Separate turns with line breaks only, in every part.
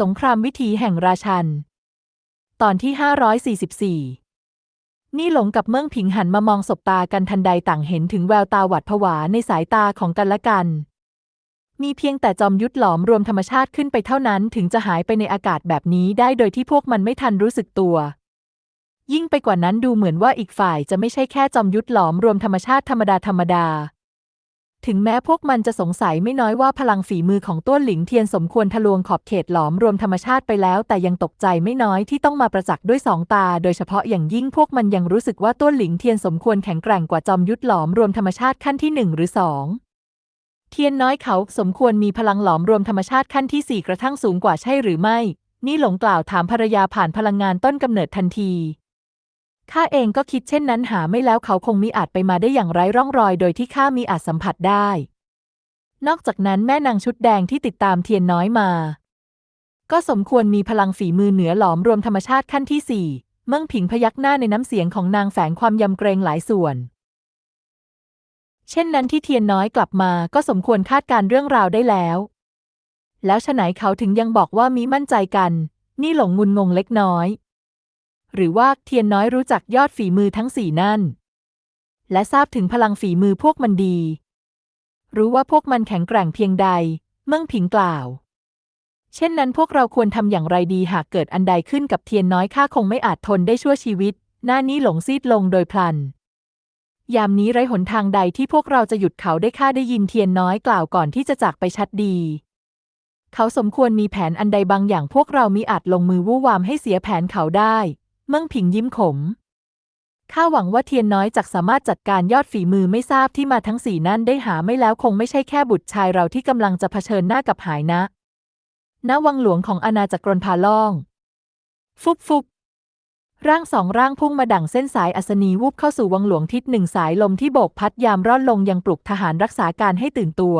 สงครามวิถีแห่งราชัน ตอนที่ 544 นี่หลงกับเมืองผิงหันมามองสบตากันทันใดต่างเห็นถึงแววตาหวาดผวาในสายตาของกันและกัน มีเพียงแต่จอมยุทธหลอมรวมธรรมชาติขึ้นไปเท่านั้นถึงจะหายไปในอากาศแบบนี้ได้โดยที่พวกมันไม่ทันรู้สึกตัว ยิ่งไปกว่านั้นดูเหมือนว่าอีกฝ่ายจะไม่ใช่แค่จอมยุทธหลอมรวมธรรมชาติธรรมดาธรรมดา ถึงแม้พวกมันจะสงสัยไม่น้อยว่าพลังฝีมือของต้วนหลิงเทียนสมควรทะลวงขอบเขตหลอมรวมธรรมชาติไปแล้ว แต่ยังตกใจไม่น้อยที่ต้องมาประจักษ์ด้วยสองตา โดยเฉพาะอย่างยิ่งพวกมันยังรู้สึกว่าต้วนหลิงเทียนสมควรแข็งแกร่งกว่าจอมยุทธหลอมรวมธรรมชาติขั้นที่หนึ่งหรือสองเทียนน้อยเขาสมควรมีพลังหลอมรวมธรรมชาติขั้นที่สี่กระทั่งสูงกว่าใช่หรือไม่ นี่หลงกล่าวถามภรรยาผ่านพลังงานต้นกำเนิดทันที ข้าเองก็คิดเช่นนั้นหาไม่แล้วเขาคงมิอาจไปมาได้อย่างไร้ร่องรอย โดยที่ข้ามีอาจสัมผัสได้ นอกจากนั้นแม่นางชุดแดงที่ติดตามเทียนน้อยมา ก็สมควรมีพลังฝีมือเหนือหลอมรวมธรรมชาติขั้นที่สี่เมิ่งผิงพยักหน้าในน้ำเสียงของนางแฝงความยำเกรงหลายส่วน เช่นนั้นที่เทียนน้อยกลับมาก็สมควรคาดการเรื่องราวได้แล้ว แล้วฉไหนเขาถึงยังบอกว่ามิมั่นใจกัน นี่หลงงุนงงเล็กน้อย หรือว่าเทียนน้อยรู้จักยอดฝีมือทั้งสี่นั่น และทราบถึงพลังฝีมือพวกมันดี รู้ว่าพวกมันแข็งแกร่งเพียงใด เมิ่งผิงกล่าว เช่นนั้นพวกเราควรทำอย่างไรดีหากเกิดอันใดขึ้นกับเทียนน้อยข้าคงไม่อาจทนได้ชั่วชีวิต หน้านี้หลงซีดลงโดยพลัน ยามนี้ไร้หนทางใดที่พวกเราจะหยุดเขาได้ข้าได้ยินเทียนน้อยกล่าวก่อนที่จะจากไปชัดดีเขาสมควรมีแผนอันใดบางอย่างพวกเรามีอาจลงมือวู่วามให้เสียแผนเขาได้ มิ่งผิงยิ้มขม ข้าหวังว่าเทียนน้อยจักสามารถจัดการยอดฝีมือไม่ทราบที่มาทั้งสี่นั่นได้หาไม่แล้วคงไม่ใช่แค่บุตรชายเราที่กำลังจะเผชิญหน้ากับหายนะ ณ วังหลวงของอาณาจักรกรนพาล่อง ฟุบฟุบร่างสองร่างพุ่งมาดั่งเส้นสายอัศนีวูบเข้าสู่วังหลวงทิศหนึ่งสายลมที่โบกพัดยามร่อนลงยังปลุกทหารรักษาการให้ตื่นตัว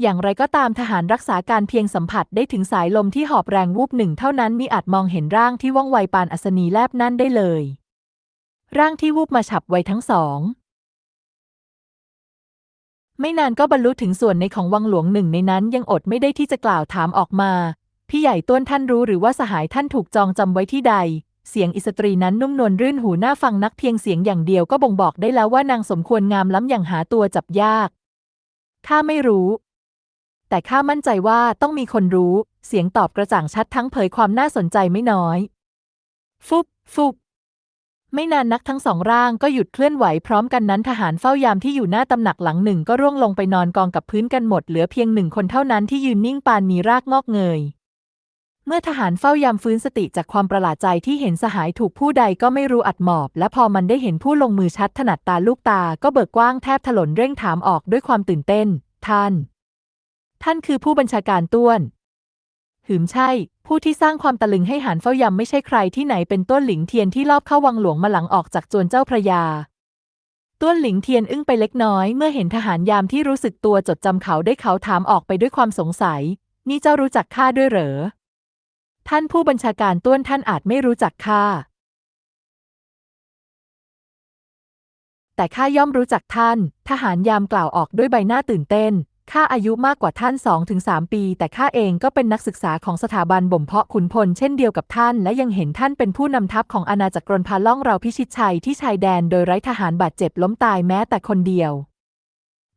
อย่างไรก็ตามทหารรักษาการเพียงสัมผัสได้ถึงสายลมที่หอบแรงวูบหนึ่งเท่านั้นมิอาจมองเห็นร่างที่ว่องไวปานอัศนีแลบนั่นได้เลย ร่างที่วูบมาฉับไวทั้งสอง ไม่นานก็บรรลุถึงส่วนในของวังหลวงหนึ่งในนั้นยังอดไม่ได้ที่จะกล่าวถามออกมา พี่ใหญ่ต้วนท่านรู้หรือว่าสหายท่านถูกจองจำไว้ที่ใด เสียงอิสตรีนั้นนุ่มนวลรื่นหูน่าฟังนักเพียงเสียงอย่างเดียวก็บ่งบอกได้แล้วว่านางสมควรงามล้ำอย่างหาตัวจับยากข้าไม่รู้ แต่ข้ามั่นใจว่าต้องมีคนรู้ เสียงตอบกระจ่างชัดทั้งเผยความน่าสนใจไม่น้อย ฟุบฟุบไม่นานนักทั้งสองร่างก็หยุดเคลื่อนไหวพร้อมกันนั้นทหารเฝ้ายามที่อยู่หน้าตำหนักหลังหนึ่งก็ร่วงลงไปนอนกองกับพื้นกันหมดเหลือเพียงหนึ่งคนเท่านั้นที่ยืนนิ่งปานมีรากงอกเงย เมื่อทหารเฝ้ายามฟื้นสติจากความประหลาดใจที่เห็นสหายถูกผู้ใดก็ไม่รู้อัดหมอบ และพอมันได้เห็นผู้ลงมือชัดถนัดตาลูกตาก็เบิกกว้างแทบถลนเร่งถามออกด้วยความตื่นเต้น ท่าน ท่านคือผู้บัญชาการต้วน หืมใช่ ผู้ที่สร้างความตะลึงให้หานเฝ้ายำไม่ใช่ใครที่ไหนเป็นต้นหลิงเทียนที่ลอบเข้าวังหลวงมาหลังออกจากจวนเจ้าพระยา ต้วนหลิงเทียนอึ้งไปเล็กน้อยเมื่อเห็นทหารยามที่รู้สึกตัวจดจำเขาได้เขาถามออกไปด้วยความสงสัย นี่เจ้ารู้จักข้าด้วยเหรอ ท่านผู้บัญชาการต้วนท่านอาจไม่รู้จักข้าแต่ข้าย่อมรู้จักท่าน ทหารยามกล่าวออกด้วยใบหน้าตื่นเต้น ข้าอายุมากกว่าท่านสองถึงสามปี แต่ข้าเองก็เป็นนักศึกษาของสถาบันบ่มเพาะขุนพลเช่นเดียวกับท่าน และยังเห็นท่านเป็นผู้นำทัพของอาณาจักรกรนพาล่องเราพิชิตชัยที่ชายแดนโดยไร้ทหารบาดเจ็บล้มตายแม้แต่คนเดียว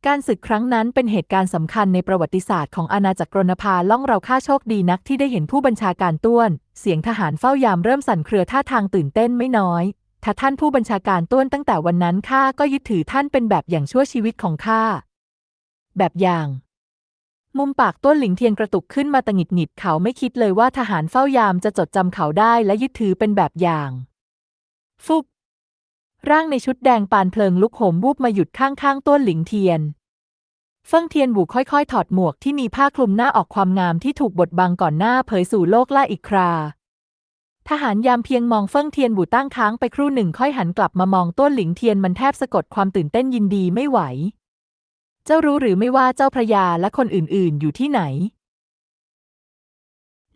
การศึกครั้งนั้นเป็นเหตุการณ์สำคัญในประวัติศาสตร์ของอาณาจักรกรณพาล่องเราข้าโชคดีนักที่ได้เห็นผู้บัญชาการต้วน เสียงทหารเฝ้ายามเริ่มสั่นเครือท่าทางตื่นเต้นไม่น้อย ถ้าท่านผู้บัญชาการต้วนตั้งแต่วันนั้นข้าก็ยึดถือท่านเป็นแบบอย่างชั่วชีวิตของข้า แบบอย่าง มุมปากต้นหลิงเทียนกระตุกขึ้นมาตะหงิดหงิดเขาไม่คิดเลยว่าทหารเฝ้ายามจะจดจำเขาได้และยึดถือเป็นแบบอย่าง ฟุบร่างในชุดแดงปานเพลิงลุกโหมวูบมาหยุดข้างๆต้นหลิงเทียนเฟิ่งเทียนบูค่อยๆ ถอดหมวกที่มีผ้าคลุมหน้าออกความงามที่ถูกบดบังก่อนหน้าเผยสู่โลกล่าอีกครา ทหารยามเพียงมองเฟิ่งเทียนบูตั้งค้างไปครู่หนึ่งค่อยหันกลับมามองต้นหลิงเทียนมันแทบสะกดความตื่นเต้นยินดีไม่ไหว เจ้ารู้หรือไม่ว่าเจ้าพระยาและคนอื่นๆ อยู่ที่ไหน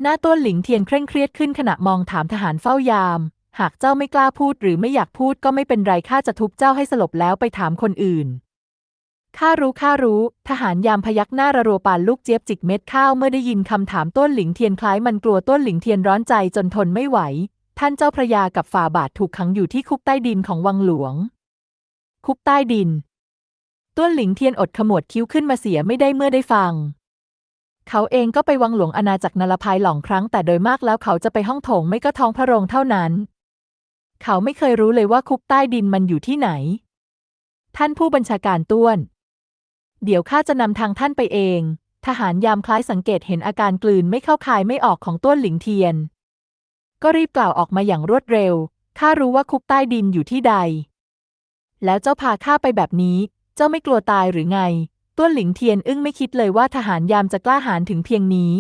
หน้าต้นหลิงเทียนเคร่งเครียดขึ้นขณะมองถามทหารเฝ้ายาม หากเจ้าไม่กล้าพูดหรือไม่อยากพูดก็ไม่เป็นไรข้าจะทุบเจ้าให้สลบแล้วไปถามคนอื่น ข้ารู้ข้ารู้ ทหารยามพยักหน้าระรัวปานลูกเจี๊ยบจิกเม็ดข้าวเมื่อได้ยินคำถามต้นหลิงเทียนคล้ายมันกลัวต้นหลิงเทียนร้อนใจจนทนไม่ไหว ท่านเจ้าพระยากับฝ่าบาทถูกขังอยู่ที่คุกใต้ดินของวังหลวง คุกใต้ดิน ต้นหลิงเทียนอดขมวดคิ้วขึ้นมาเสียไม่ได้เมื่อได้ฟัง เขาเองก็ไปวังหลวงอาณาจักรนลภายหลองครั้ง แต่โดยมากแล้วเขาจะไปห้องโถงไม่ก็ท้องพระโรงเท่านั้น เขาไม่เคยรู้เลยว่าคุกใต้ดินมันอยู่ที่ไหน ท่านผู้บัญชาการต้วน เดี๋ยวข้าจะนำทางท่านไปเอง ทหารยามคล้ายสังเกตเห็นอาการกลืนไม่เข้าคายไม่ออกของต้วนหลิงเทียน ก็รีบกล่าวออกมาอย่างรวดเร็วข้ารู้ว่าคุกใต้ดินอยู่ที่ใด แล้วเจ้าพาข้าไปแบบนี้ จ้าไม่กลัวตายหรือไง ต้วนหลิงเทียนอึ้งไม่คิดเลยว่าทหารยามจะกล้าหาญถึงเพียงนี้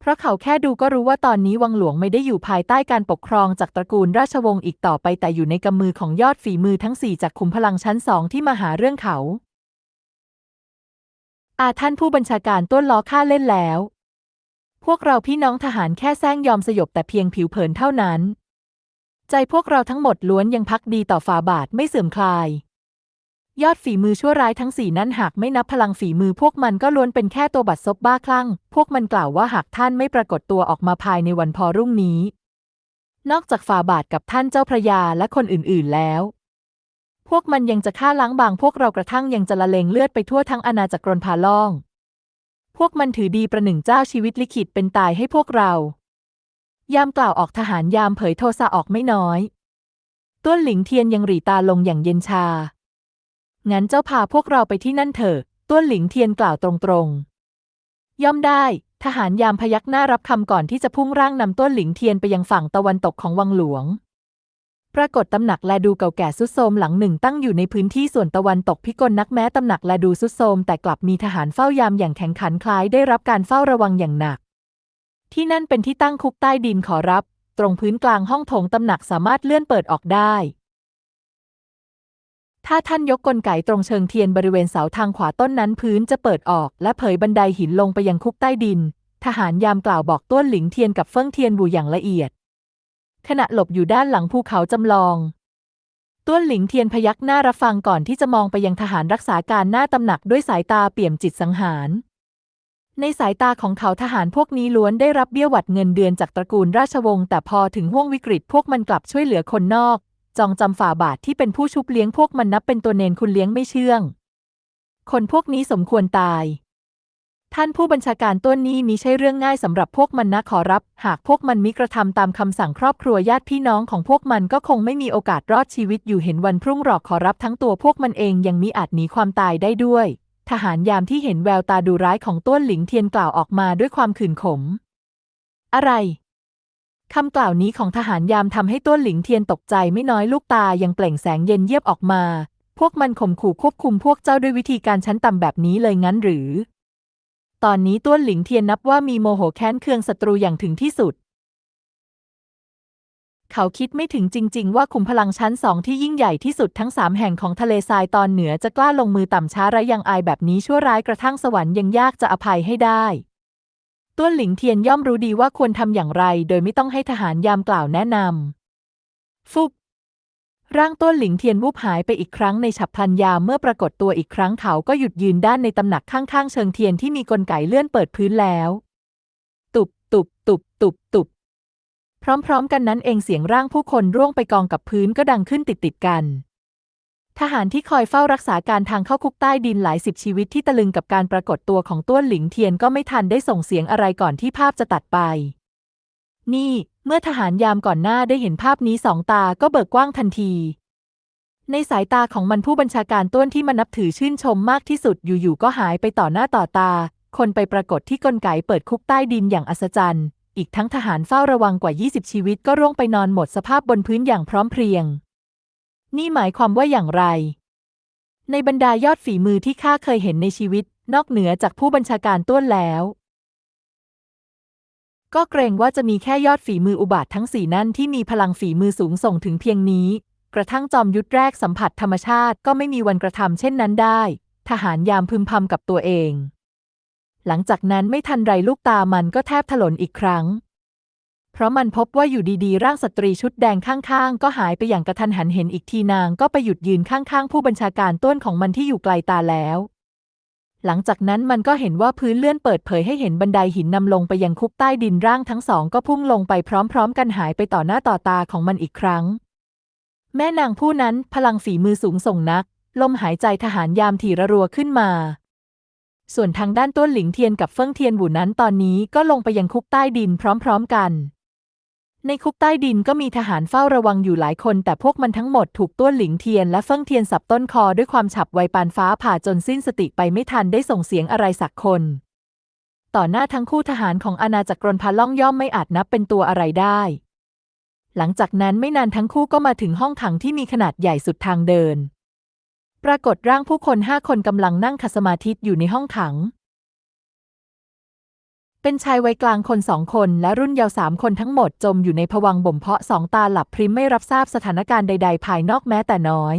เพราะเขาแค่ดูก็รู้ว่าตอนนี้วังหลวงไม่ได้อยู่ภายใต้การปกครองจากตระกูลราชวงศ์อีกต่อไปแต่อยู่ในกำมือของยอดฝีมือทั้งสี่จากขุมพลังชั้นสองที่มาหาเรื่องเขา อาท่านผู้บัญชาการต้นล้อข้าเล่นแล้ว พวกเราพี่น้องทหารแค่แซงยอมสยบแต่เพียงผิวเผินเท่านั้น ใจพวกเราทั้งหมดล้วนยังพักดีต่อฝาบาทไม่เสื่อมคลาย ยอดฝีมือชั่วร้ายทั้งสี่นั้นหากไม่นับพลังฝีมือพวกมันก็ล้วนเป็นแค่ตัวบัดซบบ้าคลั่ง พวกมันกล่าวว่าหากท่านไม่ปรากฏตัวออกมาภายในวันพอรุ่งนี้ นอกจากฝ่าบาทกับท่านเจ้าพระยาและคนอื่นๆแล้ว พวกมันยังจะฆ่าล้างบางพวกเรากระทั่งยังจะละเลงเลือดไปทั่วทั้งอาณาจักรนพาล่อง พวกมันถือดีประหนึ่งเจ้าชีวิตลิขิตเป็นตายให้พวกเรา ยามกล่าวออกทหารยามเผยโทสะออกไม่น้อย ต้นหลิงเทียนยังหรีตาลงอย่างเย็นชา งั้นเจ้าพาพวกเราไปที่นั่นเถอะต้นหลิงเทียนกล่าวตรงๆ ย่อมได้ ทหารยามพยักหน้ารับคำก่อนที่จะพุ่งร่างนำต้นหลิงเทียนไปยังฝั่งตะวันตกของวังหลวง ปรากฏตำหนักแลดูเก่าแก่สุดโทมหลังหนึ่งตั้งอยู่ในพื้นที่ส่วนตะวันตกพิกลนักแม้ตำหนักแลดูสุดโทมแต่กลับมีทหารเฝ้ายามอย่างแข็งขันคล้ายได้รับการเฝ้าระวังอย่างหนัก ที่นั่นเป็นที่ตั้งคุกใต้ดินขอรับ ตรงพื้นกลางห้องโถงตำหนักสามารถเลื่อนเปิดออกได้ ถ้าท่านยกกลไกตรงเชิงเทียนบริเวณเสาทางขวาต้นนั้นพื้นจะเปิดออก และเผยบันไดหินลงไปยังคุกใต้ดิน ทหารยามกล่าวบอกต้วนหลิงเทียนกับเฟิ่งเทียนบูอย่างละเอียด ขณะหลบอยู่ด้านหลังภูเขาจำลองต้วนหลิงเทียนพยักหน้ารับฟังก่อนที่จะมองไปยังทหารรักษาการหน้าตำหนักด้วยสายตาเปี่ยมจิตสังหาร ในสายตาของเขาทหารพวกนี้ล้วนได้รับเบี้ยหวัดเงินเดือนจากตระกูลราชวงศ์แต่พอถึงห่วงวิกฤตพวกมันกลับช่วยเหลือคนนอก จองจำฝ่าบาทที่เป็นผู้ชุบเลี้ยงพวกมันนับเป็นตัวเนนคุณเลี้ยงไม่เชื่อง คนพวกนี้สมควรตาย ท่านผู้บัญชาการต้นนี้มิใช่เรื่องง่ายสำหรับพวกมันนะขอรับ หากพวกมันมิกระทำตามคำสั่งครอบครัวญาติพี่น้องของพวกมันก็คงไม่มีโอกาสรอดชีวิตอยู่เห็นวันพรุ่งหรอกขอรับทั้งตัวพวกมันเองยังมิอาจหนีความตายได้ด้วย ทหารยามที่เห็นแววตาดูร้ายของต้นหลิงเทียนกล่าวออกมาด้วยความขื่นขม อะไร คำกล่าวนี้ของทหารยามทำให้ต้นหลิงเทียนตกใจไม่น้อยลูกตายังเปล่งแสงเย็นเยียบออกมา พวกมันข่มขู่ควบคุมพวกเจ้าด้วยวิธีการชั้นต่ำแบบนี้เลยงั้นหรือ ตอนนี้ต้วนหลิงเทียนนับว่ามีโมโหแค้นเคืองศัตรูอย่างถึงที่สุด เขาคิดไม่ถึงจริง ๆ ว่าขุมพลังชั้นสองที่ยิ่งใหญ่ที่สุดทั้งสามแห่งของทะเลทรายตอนเหนือจะกล้าลงมือต่ำช้าระยังอายแบบนี้ชั่วร้ายกระทั่งสวรรค์ยังยากจะอภัยให้ได้ ต้วนหลิงเทียนย่อมรู้ดีว่าควรทำอย่างไร โดยไม่ต้องให้ทหารยามกล่าวแนะนำ ฟุบ ร่างต้นหลิงเทียนวูบหายไปอีกครั้งในฉับพลันยามเมื่อปรากฏตัวอีกครั้งเขาก็หยุดยืนด้านในตำหนักข้างๆ เชิงเทียนที่มีกลไกเลื่อนเปิดพื้นแล้ว ตุบ ตุบ ตุบ ตุบ ตุบ พร้อมๆ กันนั้นเองเสียงร่างผู้คนร่วงไปกองกับพื้นก็ดังขึ้นติดๆกัน ทหารที่คอยเฝ้ารักษาการทางเข้าคุกใต้ดินหลายสิบชีวิตที่ตะลึงกับการปรากฏตัวของต้วนหลิงเทียนก็ไม่ทันได้ส่งเสียงอะไรก่อนที่ภาพจะตัดไป นี่ เมื่อทหารยามก่อนหน้าได้เห็นภาพนี้สองตาก็เบิกกว้างทันที ในสายตาของมันผู้บัญชาการต้วนที่มันนับถือชื่นชมมากที่สุดอยู่ๆก็หายไปต่อหน้าต่อตา คนไปปรากฏที่กลไกเปิดคุกใต้ดินอย่างอัศจรรย์ อีกทั้งทหารเฝ้าระวังกว่า 20 ชีวิตก็ร่วงไปนอนหมดสภาพบนพื้นอย่างพร้อมเพรียง นี่หมายความว่าอย่างไร ในบรรดายอดฝีมือที่ข้าเคยเห็นในชีวิต นอกเหนือจากผู้บัญชาการต้นแล้ว ก็เกรงว่าจะมีแค่ยอดฝีมืออุบาททั้งสี่นั่นที่มีพลังฝีมือสูงส่งถึงเพียงนี้ กระทั่งจอมยุทธแรกสัมผัสธรรมชาติก็ไม่มีวันกระทำเช่นนั้นได้ ทหารยามพึมพำกับตัวเอง หลังจากนั้นไม่ทันไรลูกตามันก็แทบถลนอีกครั้ง ราะมันพบว่าอยู่ดีๆ ร่างสตรีชุดแดงข้างๆ ก็หายไปอย่างกระทันหันเห็นอีกทีนางก็ไปหยุดยืนข้างๆ ผู้บัญชาการต้นของมันที่อยู่ไกลตาแล้ว หลังจากนั้นมันก็เห็นว่าพื้นเลื่อนเปิดเผยให้เห็นบันไดหินนำลงไปยังคุกใต้ดินร่างทั้งสองก็พุ่งลงไปพร้อมๆ กันหายไปต่อหน้าต่อตาของมันอีกครั้ง แม่นางผู้นั้นพลังฝีมือสูงส่งนัก ลมหายใจทหารยามถี่ระรัวขึ้นมาส่วนทางด้านต้นหลิงเทียนกับเฟิ่งเทียนหวูนั้นตอนนี้ก็ลงไปยังคุกใต้ดินพร้อม ๆ กัน ในคุกใต้ดินก็มีทหารเฝ้าระวังอยู่หลายคน แต่พวกมันทั้งหมดถูกต้นหลิงเทียนและเฟิ่งเทียนสับต้นคอด้วยความฉับไวปานฟ้าผ่าจนสิ้นสติไปไม่ทันได้ส่งเสียงอะไรสักคน ต่อหน้าทั้งคู่ทหารของอาณาจักรกรนพาล่องย่อมไม่อาจนับเป็นตัวอะไรได้ หลังจากนั้นไม่นานทั้งคู่ก็มาถึงห้องขังที่มีขนาดใหญ่สุดทางเดิน ปรากฏร่างผู้คนห้าคนกำลังนั่งขัสมาธิอยู่ในห้องขัง เป็นชายวัยกลางคนสองคนและรุ่นเยาว์สามคนทั้งหมดจมอยู่ในภวังบ่มเพาะสองตาหลับพริมไม่รับทราบสถานการณ์ใดๆ ภายนอกแม้แต่น้อย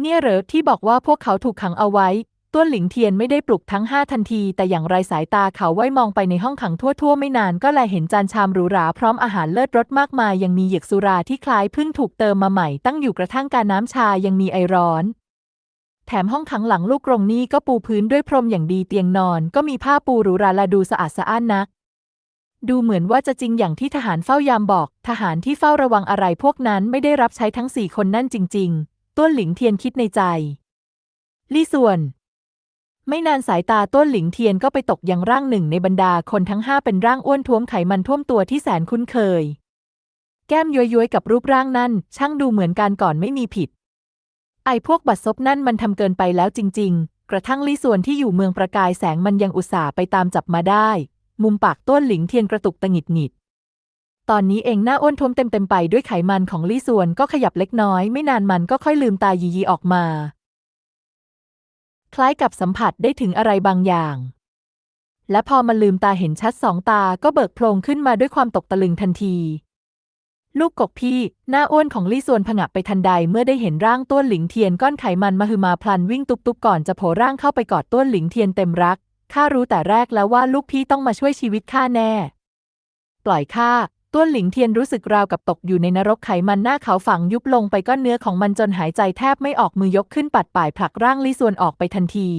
เนี่ยเหรอที่บอกว่าพวกเขาถูกขังเอาไว้ ต้วนหลิงเทียนไม่ได้ปลุกทั้งห้าทันที แต่อย่างไรสายตาเขาไว้มองไปในห้องขังทั่วๆ ไม่นานก็แลเห็นจานชามหรูหราพร้อมอาหารเลิศรสมากมาย ยังมีเหยือกสุราที่คล้ายเพิ่งถูกเติมมาใหม่ตั้งอยู่กระทั่งการน้ำชายังมีไอร้อน แถมห้องขังหลังลูกกรงนี้ก็ปูพื้นด้วยพรมอย่างดีเตียงนอน ก็มีผ้าปูหรูหราละดูสะอาดสะอ้านนัก ดูเหมือนว่าจะจริงอย่างที่ทหารเฝ้ายามบอก ทหารที่เฝ้าระวังอะไรพวกนั้นไม่ได้รับใช้ทั้งสี่คนนั่นจริง ๆ ต้วนหลิงเทียนคิดในใจ ลี่ส่วน ไม่นานสายตาต้นหลิงเทียนก็ไปตกยังร่างหนึ่งในบรรดาคนทั้งห้าเป็นร่างอ้วนท้วมไขมันท่วมตัวที่แสนคุ้นเคย แก้มย้อยๆกับรูปร่างนั่น ช่างดูเหมือนการก่อนไม่มีผิด ไอพวกบัดซบนั่นมันทำเกินไปแล้วจริง ๆ กระทั่งลี่ส่วนที่อยู่เมืองประกายแสงมันยังอุตส่าห์ไปตามจับมาได้ มุมปากต้นหลิงเทียนกระตุกตะหงิดหงิด ตอนนี้เองหน้าอ้วนท้วมเต็มๆไปด้วยไขมันของลี่ส่วนก็ขยับเล็กน้อย ไม่นานมันก็ค่อยลืมตายีๆออกมา คล้ายกับสัมผัสได้ถึงอะไรบางอย่าง และพอมันลืมตาเห็นชัดสองตาก็เบิกโพลงขึ้นมาด้วยความตกตะลึงทันที ลูกกกพี่ หน้าอ้วนของลี่ส่วนผงะไปทันใดเมื่อได้เห็นร่างต้วนหลิงเทียนก้อนไขมันมาฮือมาพลันวิ่งตุบๆก่อนจะโผล่ร่างเข้าไปกอดต้วนหลิงเทียนเต็มรักข้ารู้แต่แรกแล้วว่าลูกพี่ต้องมาช่วยชีวิตข้าแน่ ปล่อยข้าต้วนหลิงเทียนรู้สึกราวกับตกอยู่ในนรกไขมันหน้าเขาฝังยุบลงไปก้อนเนื้อของมันจนหายใจแทบไม่ออกมือยกขึ้นปัดป่ายผลักร่างลี่ส่วนออกไปทันที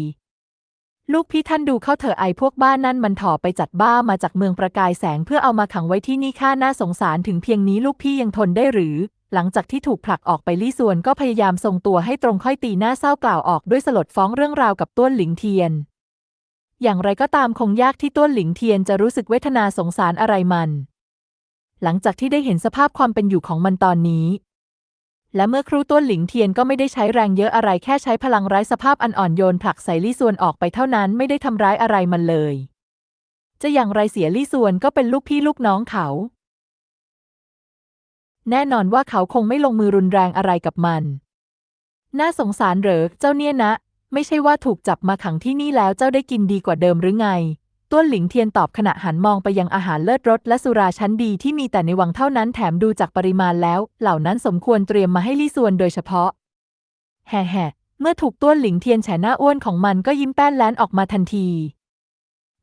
ลูกพี่ท่านดูเข้าเถอะไอพวกบ้านนั่นมันถ่อไปจัดบ้ามาจากเมืองประกายแสงเพื่อเอามาขังไว้ที่นี่ข้าน่าสงสารถึงเพียงนี้ลูกพี่ยังทนได้หรือ หลังจากที่ถูกผลักออกไปลี่ส่วนก็พยายามทรงตัวให้ตรงค่อยตีหน้าเศร้ากล่าวออกด้วยสลดฟ้องเรื่องราวกับต้วนหลิงเทียน อย่างไรก็ตามคงยากที่ต้วนหลิงเทียนจะรู้สึกเวทนาสงสารอะไรมัน หลังจากที่ได้เห็นสภาพความเป็นอยู่ของมันตอนนี้ และเมื่อครูต้วนหลิงเทียนก็ไม่ได้ใช้แรงเยอะอะไรแค่ใช้พลังไร้สภาพอันอ่อนโยนผลักใส่ลี่ส่วนออกไปเท่านั้นไม่ได้ทำร้ายอะไรมันเลย จะอย่างไรเสียลี่ส่วนก็เป็นลูกพี่ลูกน้องเขา แน่นอนว่าเขาคงไม่ลงมือรุนแรงอะไรกับมัน น่าสงสารเหรอเจ้าเนี่ยนะ ไม่ใช่ว่าถูกจับมาขังที่นี่แล้วเจ้าได้กินดีกว่าเดิมหรือไง ต้วนหลิงเทียนตอบขณะหันมองไปยังอาหารเลิศรสและสุราชั้นดีที่มีแต่ในวังเท่านั้นแถมดูจากปริมาณแล้ว เหล่านั้นสมควรเตรียมมาให้ลี่ส่วนโดยเฉพาะ แห่แห่เมื่อถูกต้วนหลิงเทียนแฉหน้าอ้วนของมันก็ยิ้มแป้นแลนออกมาทันที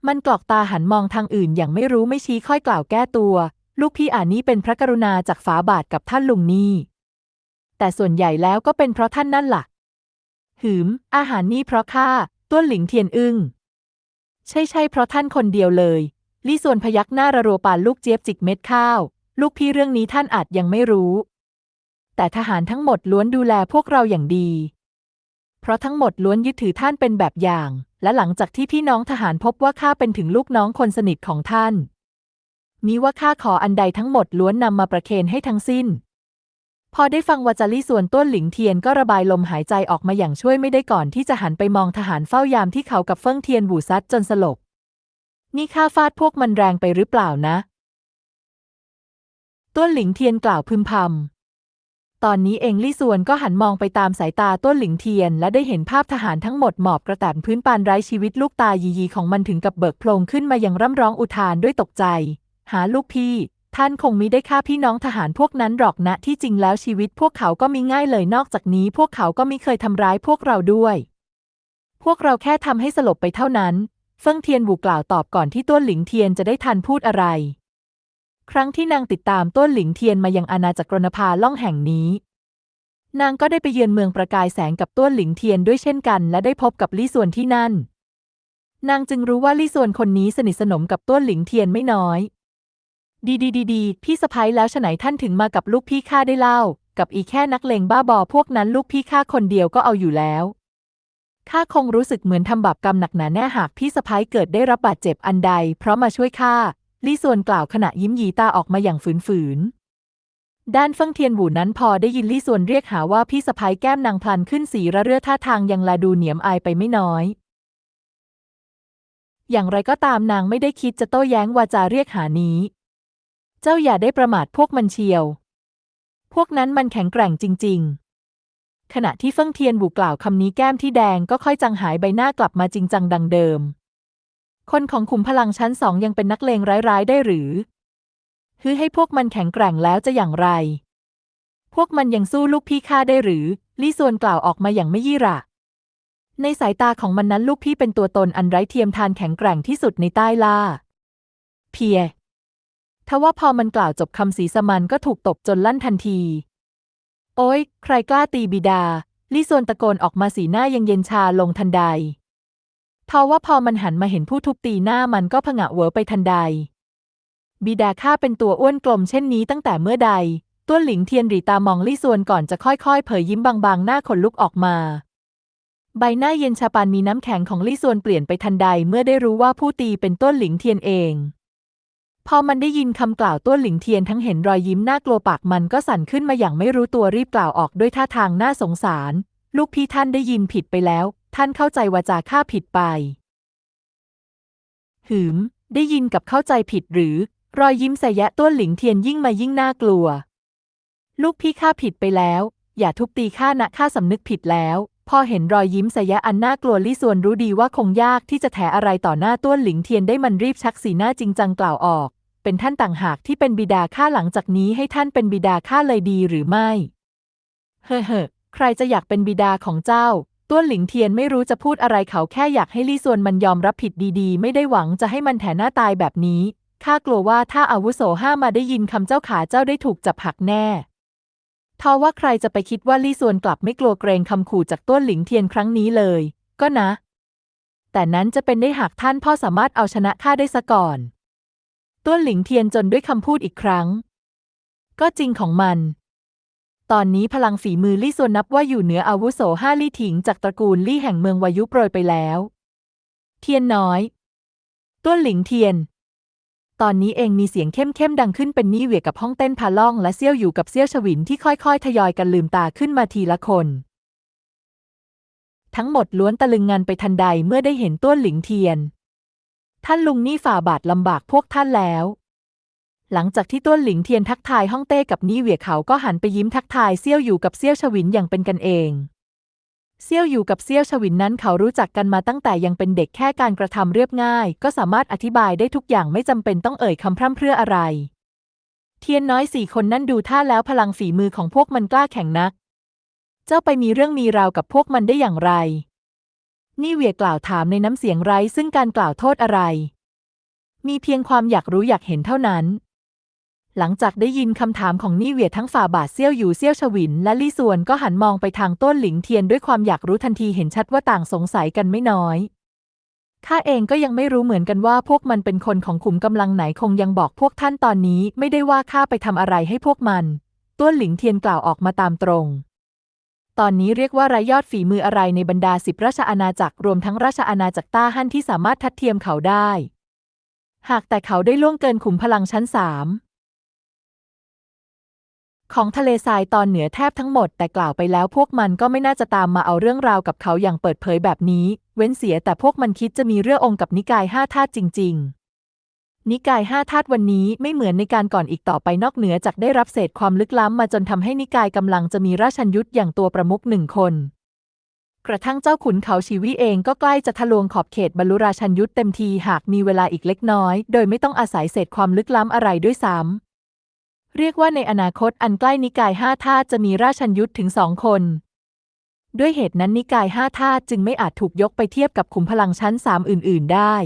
มันกรอกตาหันมองทางอื่นอย่างไม่รู้ไม่ชี้ค่อยกล่าวแก้ตัว ลูกพี่อ่านนี้เป็นพระกรุณาจากฝาบาทกับท่านลุงนี่ แต่ส่วนใหญ่แล้วก็เป็นเพราะท่านนั่นล่ะ หืม อาหารนี่เพราะข้าต้วนหลิงเทียนอึ้ง ใช่ใช่เพราะท่านคนเดียวเลย ลี่ส่วนพยักหน้าระรัวปานลูกเจี๊ยบจิกเม็ดข้าว ลูกพี่เรื่องนี้ท่านอาจยังไม่รู้ แต่ทหารทั้งหมดล้วนดูแลพวกเราอย่างดี เพราะทั้งหมดล้วนยึดถือท่านเป็นแบบอย่าง และหลังจากที่พี่น้องทหารพบว่าข้าเป็นถึงลูกน้องคนสนิทของท่านมีว่าข้าขออันใดทั้งหมดล้วนนำมาประเคนให้ทั้งสิ้น พอได้ฟังวาจาลี่ส่วนต้นหลิงเทียนก็ระบายลมหายใจออกมาอย่างช่วยไม่ได้ก่อนที่จะหันไปมองทหารเฝ้ายามที่เขากับเฟิ่งเทียนบูซัดจนสลบ นี่ข้าฟาดพวกมันแรงไปหรือเปล่านะ ต้นหลิงเทียนกล่าวพึมพำ ตอนนี้เองลี่ส่วนก็หันมองไปตามสายตาต้นหลิงเทียน และได้เห็นภาพทหารทั้งหมดหมอบกระแตนพื้นปานไร้ชีวิตลูกตายียีของมันถึงกับเบิกโพลงขึ้นมาอย่างร่ำร้องอุทานด้วยตกใจ หาลูกพี่ ท่านคงมิได้ฆ่าพี่น้องทหารพวกนั้นหรอกนะที่จริงแล้วชีวิตพวกเขาก็มีง่ายเลยนอกจากนี้พวกเขาก็มิเคยทำร้ายพวกเราด้วย พวกเราแค่ทำให้สลบไปเท่านั้น เฟิ่งเทียนบูกล่าวตอบก่อนที่ต้นหลิงเทียนจะได้ทันพูดอะไร ครั้งที่นางติดตามต้นหลิงเทียนมายังอาณาจักรนภาล่องแห่งนี้ นางก็ได้ไปเยือนเมืองประกายแสงกับต้นหลิงเทียนด้วยเช่นกัน และได้พบกับลี่ส่วนที่นั่น นางจึงรู้ว่าลี่ส่วนคนนี้สนิทสนมกับต้นหลิงเทียนไม่น้อย ดีดีดีดีพี่สะพ้ยแล้วฉไหนท่านถึงมากับลูกพี่ข้าได้เล่า กับอีแค่นักเลงบ้าบอพวกนั้นลูกพี่ข้าคนเดียวก็เอาอยู่แล้วข้าคงรู้สึกเหมือนทำบาปกรรมหนักหนาแน่หากพี่สะพ้ยเกิดได้รับบาดเจ็บอันใด เพราะมาช่วยข้าลี่ส่วนกล่าวขณะยิ้มยีตาออกมาอย่างฝืนๆด้านเฟิงเทียนหูนั้นพอได้ยินลี่ส่วนเรียกหาว่าพี่สะพ้ยแก้มนางพลันขึ้นสีระเรื่อท่าทางยังลาดูเหนียมอายไปไม่น้อย อย่างไรก็ตามนางไม่ได้คิดจะโต้แย้งวาจาเรียกหานี้ จ้าอย่าได้ประมาทพวกมันเชียว พวกนั้นมันแข็งแกร่งจริง ๆ ขณะที่เฟิงเทียนบูกล่าวคำนี้แก้มที่แดงก็ค่อยจางหายใบหน้ากลับมาจริงจังดังเดิม คนของขุมพลังชั้นสองยังเป็นนักเลงร้ายๆ ได้หรือคือให้พวกมันแข็งแกร่งแล้วจะอย่างไร พวกมันยังสู้ลูกพี่ข้าได้หรือ ลี่ส่วนกล่าวออกมาอย่างไม่ยี่ระ ในสายตาของมันนั้นลูกพี่เป็นตัวตนอันไร้เทียมทานแข็งแกร่งที่สุดในใต้ล่า เพีย ทว่าพอมันกล่าวจบคำสีสมันก็ถูกตบจนลั่นทันที โอ้ยใครกล้าตีบิดาลี่ส่วนตะโกนออกมาสีหน้ายังเย็นชาลงทันใดทว่าพอมันหันมาเห็นผู้ทุบตีหน้ามันก็ผงะเวอไปทันใด บิดาข้าเป็นตัวอ้วนกลมเช่นนี้ตั้งแต่เมื่อใดต้วนหลิงเทียนหรีตามองลี่ส่วนก่อนจะค่อยๆ เผยยิ้มบางๆ หน้าขนลุกออกมา ใบหน้าเย็นชาปานมีน้ำแข็งของลี่ส่วนเปลี่ยนไปทันใดเมื่อได้รู้ว่าผู้ตีเป็นต้นหลิงเทียนเอง พอมันได้ยินคำกล่าวต้นหลิงเทียนทั้งเห็นรอยยิ้มน่ากลัวปากมันก็สั่นขึ้นมาอย่างไม่รู้ตัวรีบกล่าวออกด้วยท่าทางน่าสงสาร ลูกพี่ท่านได้ยินผิดไปแล้ว ท่านเข้าใจวาจาข้าผิดไป หืม ได้ยินกับเข้าใจผิดหรือ รอยยิ้มใส่แยะต้นหลิงเทียนยิ่งมายิ่งน่ากลัว ลูกพี่ข้าผิดไปแล้ว อย่าทุบตีข้านะข้าสำนึกผิดแล้วพอเห็นรอยยิ้มสยะอันน่ากลัวลี่ส่วนรู้ดีว่าคงยากที่จะแถอะไรต่อหน้าต้นหลิงเทียนได้มันรีบชักสีหน้าจริงจังกล่าวออก เป็นท่านต่างหากที่เป็นบิดาข้าหลังจากนี้ให้ท่านเป็นบิดาข้าเลยดีหรือไม่ เฮ้อเฮ้อใครจะอยากเป็นบิดาของเจ้าต้วนหลิงเทียนไม่รู้จะพูดอะไรเขาแค่อยากให้ลี่ส่วนมันยอมรับผิดดีๆ ไม่ได้หวังจะให้มันแถหน้าตายแบบนี้ ข้ากลัวว่าถ้าอาวุโสห้ามาได้ยินคำเจ้าขาเจ้าได้ถูกจับหักแน่ทว่าใครจะไปคิดว่าลี่ส่วนกลับไม่กลัวเกรงคำขู่จากต้วนหลิงเทียนครั้งนี้เลย ก็นะ แต่นั้นจะเป็นได้หากท่านพ่อสามารถเอาชนะข้าได้ซะก่อน ต้วนหลิงเทียนจนด้วยคำพูดอีกครั้ง ก็จริงของมัน ตอนนี้พลังฝีมือลี่ส่วนนับว่าอยู่เหนืออาวุโสห้าลี่ถิงจากตระกูลลี่แห่งเมืองวายุโปรยไปแล้ว เทียนน้อย ต้วนหลิงเทียน ตอนนี้เองมีเสียงเข้มๆดังขึ้นเป็นนี่เหวียกับห้องเต้นพาล่องและเซี่ยวอยู่กับเซี่ยวฉวินที่ค่อยๆ ทยอยกันลืมตาขึ้นมาทีละคน ทั้งหมดล้วนตะลึงงันไปทันใดเมื่อได้เห็นต้วนหลิงเทียน ท่านลุงนี่ฝ่าบาทลำบากพวกท่านแล้ว หลังจากที่ต้วนหลิงเทียนทักทายฮ่องเต้กับนี่เหวียเขาก็หันไปยิ้มทักทายเซี่ยวอยู่กับเซี่ยวฉวินอย่างเป็นกันเอง เซี่ยวอยู่กับเซี่ยวฉวินนั้นเขารู้จักกันมาตั้งแต่ยังเป็นเด็กแค่การกระทำเรียบง่าย ก็สามารถอธิบายได้ทุกอย่างไม่จำเป็นต้องเอ่ยคำพร่ำเพรื่ออะไร เทียนน้อยสี่คนนั่นดูท่าแล้วพลังฝีมือของพวกมันกล้าแข่งนัก เจ้าไปมีเรื่องมีราวกับพวกมันได้อย่างไร นี่เวียกล่าวถามในน้ำเสียงไร้ซึ่งการกล่าวโทษอะไร มีเพียงความอยากรู้อยากเห็นเท่านั้น หลังจากได้ยินคำถามของนี่เวียทั้งฝ่าบาทเซี่ยวอยู่เซี่ยวฉวิน และลี่ส่วนก็หันมองไปทางต้นหลิงเทียนด้วยความอยากรู้ทันทีเห็นชัดว่าต่างสงสัยกันไม่น้อยข้าเองก็ยังไม่รู้เหมือนกันว่าพวกมันเป็นคนของขุมกำลังไหนคงยังบอกพวกท่านตอนนี้ไม่ได้ว่าข้าไปทำอะไรให้พวกมัน ต้นหลิงเทียนกล่าวออกมาตามตรง ตอนนี้เรียกว่าไรยอดฝีมืออะไรในบรรดาสิบราชอาณาจักรรวมทั้งราชอาณาจักรต้าฮั่นที่สามารถทัดเทียมเขาได้ หากแต่เขาได้ล่วงเกินขุมพลังชั้นสามของทะเลทรายตอนเหนือแทบทั้งหมดแต่กล่าวไปแล้วพวกมันก็ไม่น่าจะตามมาเอาเรื่องราวกับเขาอย่างเปิดเผยแบบนี้ เว้นเสียแต่พวกมันคิดจะมีเรื่ององค์กับนิกายห้าธาตุจริง ๆ นิกายห้าธาตุวันนี้ไม่เหมือนในการก่อนอีกต่อไปนอกเหนือจากได้รับเศษความลึกล้ำมาจนทำให้นิกายกำลังจะมีราชันยุทธ์อย่างตัวประมุขหนึ่งคน กระทั่งเจ้าขุนเขาชีวิเองก็ใกล้จะทะลวงขอบเขตบรรลุราชันยุทธเต็มทีหากมีเวลาอีกเล็กน้อย โดยไม่ต้องอาศัยเศษความลึกล้ำอะไรด้วยซ้ำเรียกว่าในอนาคตอันใกล้นิกายห้าธาตุจะมีราชันยุทธถึงสองคนด้วยเหตุนั้นนิกายห้าธาตุจึงไม่อาจถูกยกไปเทียบกับขุมพลังชั้นสามอื่น ๆ ได้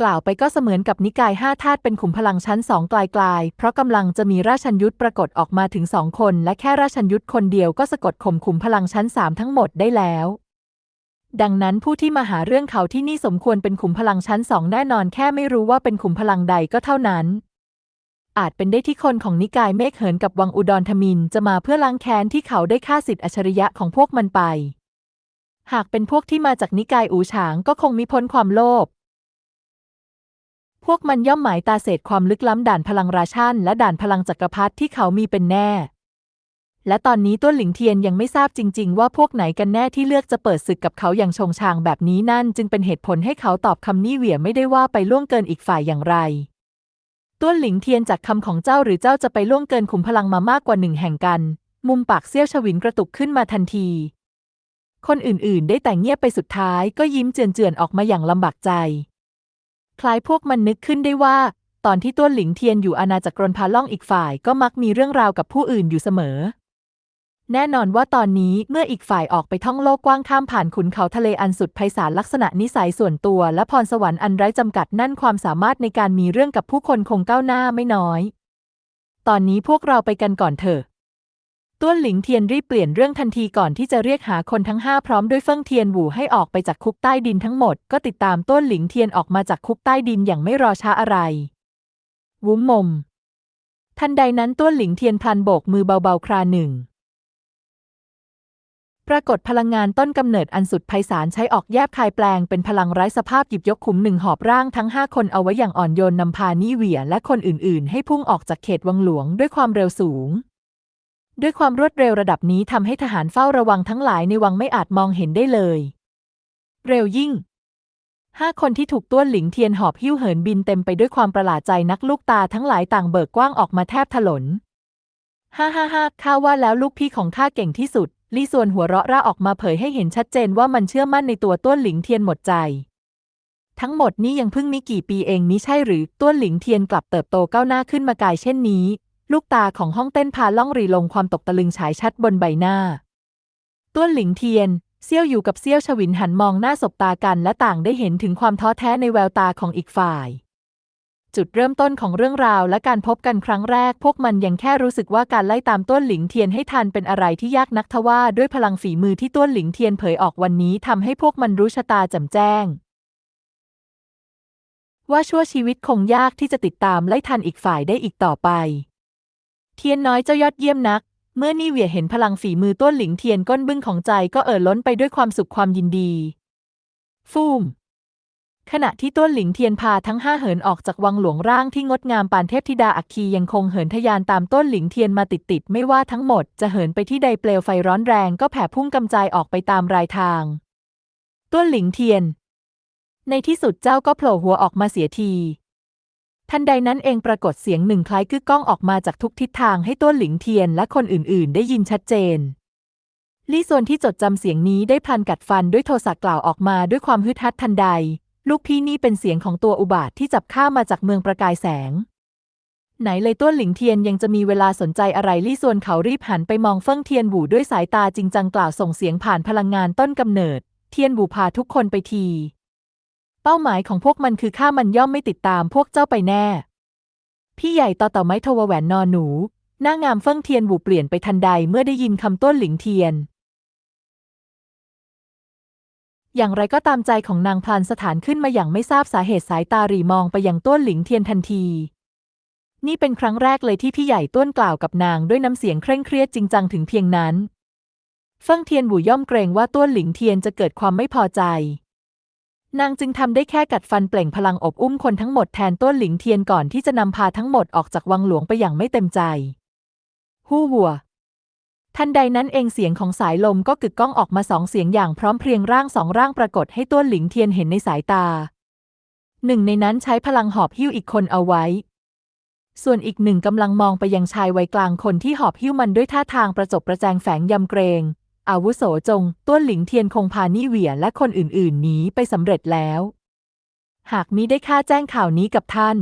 กล่าวไปก็เสมือนกับนิกายห้าธาตุเป็นขุมพลังชั้นสองไกลๆ เพราะกำลังจะมีราชัญยุทธปรากฏออกมาถึงสองคน และแค่ราชัญยุทธคนเดียวก็สะกดข่มขุมพลังชั้นสามทั้งหมดได้แล้ว ดังนั้นผู้ที่มาหาเรื่องเขาที่นี่สมควรเป็นขุมพลังชั้นสองแน่นอนแค่ไม่รู้ว่าเป็นขุมพลังใดก็เท่านั้น อาจเป็นได้ที่คนของนิกายเมฆเหินกับวังอุดรธมินจะมาเพื่อล้างแค้นที่เขาได้ฆ่าสิทธิอัจฉริยะของพวกมันไป หากเป็นพวกที่มาจากนิกายอูฉางก็คงมิพ้นความโลภ พวกมันย่อมหมายตาเศษความลึกล้ำด่านพลังราชันและด่านพลังจักรพรรดิที่เขามีเป็นแน่ และตอนนี้ต้นหลิงเทียนยังไม่ทราบจริง ๆ ว่าพวกไหนกันแน่ที่เลือกจะเปิดศึกกับเขาอย่างชงชางแบบนี้นั่น จึงเป็นเหตุผลให้เขาตอบคำนี้เหวี่ยไม่ได้ว่าไปล่วงเกินอีกฝ่ายอย่างไรต้นหลิงเทียนจากคำของเจ้าหรือเจ้าจะไปล่วงเกินขุมพลังมามากกว่าหนึ่งแห่งกัน มุมปากเซี่ยวชวินกระตุกขึ้นมาทันที คนอื่นๆ ได้แต่เงียบไปสุดท้ายก็ยิ้มเจือนๆออกมาอย่างลำบากใจ คล้ายพวกมันนึกขึ้นได้ว่า ตอนที่ต้นหลิงเทียนอยู่อาณาจักรรนพาล่องอีกฝ่ายก็มักมีเรื่องราวกับผู้อื่นอยู่เสมอ แน่นอนว่าตอนนี้เมื่ออีกฝ่ายออกไปท่องโลกกว้างข้ามผ่านขุนเขาทะเลอันสุดไพศาลลักษณะนิสัยส่วนตัว และพรสวรรค์อันไร้จำกัดนั่นความสามารถในการมีเรื่องกับผู้คนคงก้าวหน้าไม่น้อย ตอนนี้พวกเราไปกันก่อนเถอะ ต้วนหลิงเทียนรีบเปลี่ยนเรื่องทันทีก่อนที่จะเรียกหาคนทั้งห้าพร้อมด้วยเฟิ่งเทียนหวูให้ออกไปจากคุกใต้ดินทั้งหมด ก็ติดตามต้วนหลิงเทียนออกมาจากคุกใต้ดินอย่างไม่รอช้าอะไร วุ้มมม ทันใดนั้นต้วนหลิงเทียนพลันโบกมือเบาๆคราหนึ่ง ปรากฏพลังงานต้นกำเนิดอันสุดไพศาลใช้ออกแยบคายแปลงเป็นพลังไร้สภาพหยิบยกขุมหนึ่งหอบร่างทั้งห้าคนเอาไว้อย่างอ่อนโยนนำพานี่เหวี่ยและคนอื่นๆ ให้พุ่งออกจากเขตวังหลวงด้วยความเร็วสูง ด้วยความรวดเร็วระดับนี้ทำให้ทหารเฝ้าระวังทั้งหลายในวังไม่อาจมองเห็นได้เลย เร็วยิ่งห้าคนที่ถูกต้วนหลิงเทียนหอบหิ้วเหินบินเต็มไปด้วยความประหลาดใจนักลูกตาทั้งหลายต่างเบิกกว้างออกมาแทบถลนฮ่าฮ่าฮ่าข้าว่าแล้วลูกพี่ของข้าเก่งที่สุด ลี่ส่วนหัวเราะร่าออกมาเผยให้เห็นชัดเจนว่ามันเชื่อมั่นในตัวต้วนหลิงเทียนหมดใจ ทั้งหมดนี้ยังเพิ่งม่กี่ปีเองมิใช่หรือต้วนหลิงเทียนกลับเติบโตก้าวหน้าขึ้นมากายเช่นนี้ ลูกตาของห้องเต้นพาล่องรีลงความตกตะลึงฉายชัดบนใบหน้า ต้วนหลิงเทียน เซี่ยวอยู่กับเซี่ยวชวินหันมองหน้าสบตากันและต่างได้เห็นถึงความท้อแท้ในแววตาของอีกฝ่าย จุดเริ่มต้นของเรื่องราวและการพบกันครั้งแรก พวกมันยังแค่รู้สึกว่าการไล่ตามต้วนหลิงเทียนให้ทันเป็นอะไรที่ยากนักทว่าด้วยพลังฝีมือที่ต้วนหลิงเทียนเผยออกวันนี้ทำให้พวกมันรู้ชะตาแจ่มแจ้งว่าชั่วชีวิตคงยากที่จะติดตามไล่ทันอีกฝ่ายได้อีกต่อไป เทียนน้อยเจ้ายอดเยี่ยมนัก เมื่อนี่เหวี่ยเห็นพลังฝีมือต้วนหลิงเทียนก้นบึ้งของใจก็เอ่อล้นไปด้วยความสุขความยินดี ฟูม ขณะที่ต้นหลิงเทียนพาทั้งห้าเหินออกจากวังหลวงร่างที่งดงามปานเทพธิดาอัคคียังคงเหินทะยานตามต้นหลิงเทียนมาติดๆไม่ว่าทั้งหมดจะเหินไปที่ใดเปลวไฟร้อนแรงก็แผ่พุ่งกำจายออกไปตามรายทาง ต้นหลิงเทียน ในที่สุดเจ้าก็โผล่หัวออกมาเสียที ทันใดนั้นเองปรากฏเสียงหนึ่งคล้ายกึกก้องออกมาจากทุกทิศทางให้ต้นหลิงเทียนและคนอื่นๆ ได้ยินชัดเจน ลี่ส่วนที่จดจำเสียงนี้ได้พลันกัดฟันด้วยโทสะกล่าวออกมาด้วยความฮึดฮัดทันใด ลูกพี่นี่เป็นเสียงของตัวอุบาทที่จับข้ามาจากเมืองประกายแสง ไหนเลยต้วนหลิงเทียนยังจะมีเวลาสนใจอะไรลี่ส่วนเขารีบหันไปมองเฟิ่งเทียนหวูด้วยสายตาจริงจังกล่าวส่งเสียงผ่านพลังงานต้นกำเนิด เทียนหวูพาทุกคนไปที เป้าหมายของพวกมันคือข้ามันย่อมไม่ติดตามพวกเจ้าไปแน่ พี่ใหญ่ต่อต่อไม้ทวแหวนนอนหนู หน้างามเฟิ่งเทียนหวูเปลี่ยนไปทันใดเมื่อได้ยินคำต้นหลิงเทียน อย่างไรก็ตามใจของนางพลันสถานขึ้นมาอย่างไม่ทราบสาเหตุสายตาหรีมองไปยังต้นหลิงเทียนทันที นี่เป็นครั้งแรกเลยที่พี่ใหญ่ต้นกล่าวกับนางด้วยน้ำเสียงเคร่งเครียดจริงจังถึงเพียงนั้น เฟิ่งเทียนบูย่อมเกรงว่าต้นหลิงเทียนจะเกิดความไม่พอใจ นางจึงทำได้แค่กัดฟันเปล่งพลังอบอุ้มคนทั้งหมดแทนต้นหลิงเทียนก่อนที่จะนำพาทั้งหมดออกจากวังหลวงไปอย่างไม่เต็มใจฮู้วัว ทันใดนั้นเองเสียงของสายลมก็กึกก้องออกมาสองเสียงอย่างพร้อมเพรียงร่างสองร่างปรากฏให้ต้วนหลิงเทียนเห็นในสายตา หนึ่งในนั้นใช้พลังหอบหิ้วอีกคนเอาไว้ ส่วนอีกหนึ่งกำลังมองไปยังชายวัยกลางคนที่หอบหิ้วมันด้วยท่าทางประจบประแจงแฝงยำเกรง อาวุโสจง ต้วนหลิงเทียนคงพานี่เหวี่ยและคนอื่นๆหนีไปสำเร็จแล้ว หากมิได้ข้าแจ้งข่าวนี้กับท่าน